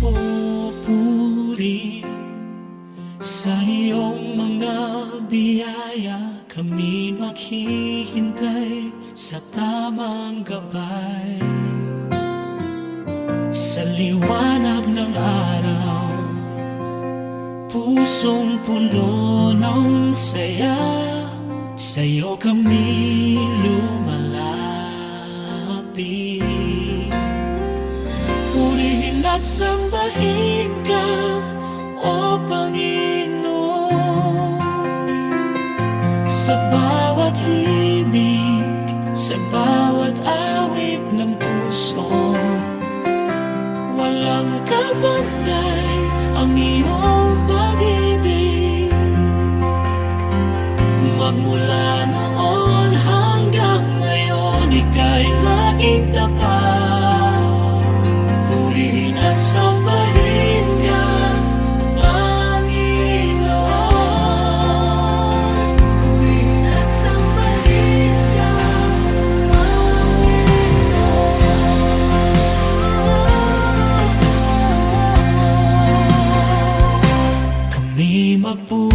mapupuri sa iyong mga biyaya. Kami maghihintay sa tamang gabay. Sa liwanag ng araw pusong puno ng saya. Sa'yo kami at sambahin ka, O Panginoon. Sa bawat himig, sa bawat awit ng puso, Di mapupuri